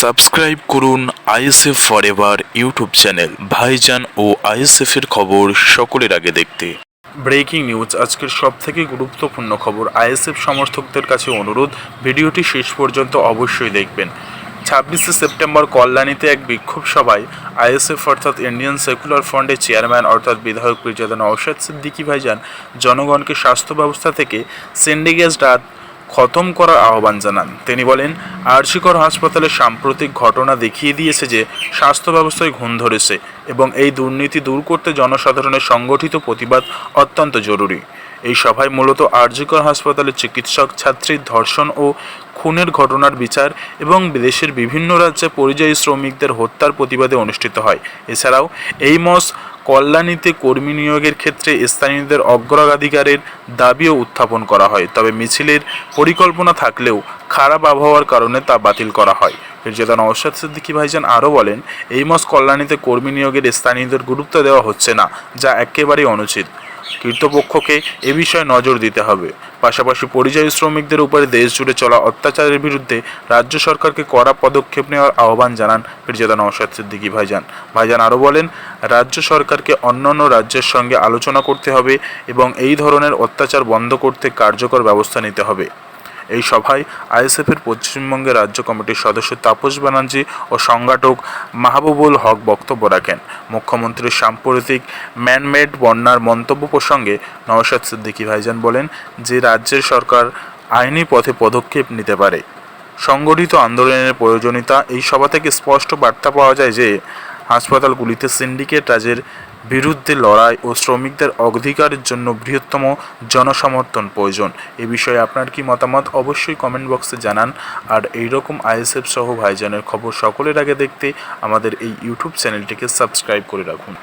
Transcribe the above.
Subscribe করুন ISF forever YouTube channel. ভাইজান ও ISF এর খবর সকলের আগে দেখতে। ব্রেকিং নিউজ, আজকের সব থেকে গুরুত্বপূর্ণ খবর আইএসএফ সমর্থকদের কাছে অনুরোধ, ভিডিওটি শেষ পর্যন্ত অবশ্যই দেখবেন। ছাব্বিশে সেপ্টেম্বর কল্যাণীতে এক বিক্ষোভ সভায় আইএসএফ অর্থাৎ ইন্ডিয়ান সেকুলার ফ্রন্টের চেয়ারম্যান অর্থাৎ বিধায়ক পীরজাদা নওশাদ সিদ্দিকী ভাইজান জনগণকে স্বাস্থ্য ব্যবস্থা থেকে সিন্ডিকেট রাত খতম করার আহ্বান জানান। তিনি বলেন আরজিকর হাসপাতালে সাম্প্রতিক ঘটনা দেখিয়ে দিয়েছে যে স্বাস্থ্য ব্যবস্থায় ঘুণ ধরেছে এবং এই দুর্নীতি দূর করতে জনসাধারণের সংগঠিত প্রতিবাদ অত্যন্ত জরুরি। এই সভায় মূলত আরজিকর হাসপাতালে চিকিৎসক ছাত্রীর ধর্ষণ ও খুনের ঘটনার বিচার এবং দেশের বিভিন্ন রাজ্যে পরিযায়ী শ্রমিকদের হত্যার প্রতিবাদে অনুষ্ঠিত হয়। এছাড়াও এই মস কল্যাণীতে কর্মী নিয়োগের ক্ষেত্রে স্থানীয়দের অগ্রাধিকারের দাবিও উত্থাপন করা হয়। তবে মিছিলের পরিকল্পনা থাকলেও খারাপ আবহাওয়ার কারণে তা বাতিল করা হয়। মির্জাদা নওশাদ সিদ্দিকী ভাইজান আরও বলেন, এই মাস কল্যাণীতে কর্মী নিয়োগের স্থানীয়দের গুরুত্ব দেওয়া হচ্ছে না, যা একেবারেই অনুচিত। কর্তৃপক্ষকে এ বিষয়ে নজর দিতে হবে। পাশাপাশি পরিযায়ী শ্রমিকদের উপরে দেশ জুড়ে চলা অত্যাচারের বিরুদ্ধে রাজ্য সরকারকে কড়া পদক্ষেপ নেওয়ার আহ্বান জানান মির্জাদা নওশাদ সিদ্দিকী ভাইজান। ভাইজান আরও বলেন, রাজ্য সরকারকে অন্যান্য রাজ্যের সঙ্গে আলোচনা করতে হবে এবং এই ধরনের অত্যাচার বন্ধ করতে কার্যকর ব্যবস্থা নিতে হবে। এই সভায় আইএসএফের পশ্চিমবঙ্গের রাজ্য কমিটির সদস্য তাপস ব্যানার্জি ও সংগঠক মাহবুবুল হক বক্তব্য রাখেন। মুখ্যমন্ত্রীর সাম্প্রতিক ম্যানমেড বন্যার মন্তব্য প্রসঙ্গে নওশাদ সিদ্দিকী ভাইজান বলেন যে রাজ্যের সরকার আইনি পথে পদক্ষেপ নিতে পারে। সংগঠিত আন্দোলনের প্রয়োজনীয়তা এই সভা থেকে স্পষ্ট বার্তা পাওয়া যায় যে, হাসপাতালগুলিতে সিন্ডিকেট রাজের বিরুদ্ধে লড়াই ও শ্রমিকদের অধিকারের জন্য বৃহত্তম জনসমর্থন প্রয়োজন। এ বিষয়ে আপনার কি মতামত অবশ্যই কমেন্ট বক্সে জানান। আর এইরকম আইএসএফ সহ ভাইজানের খবর সকলের আগে দেখতে আমাদের এই ইউটিউব চ্যানেলটিকে সাবস্ক্রাইব করে রাখুন।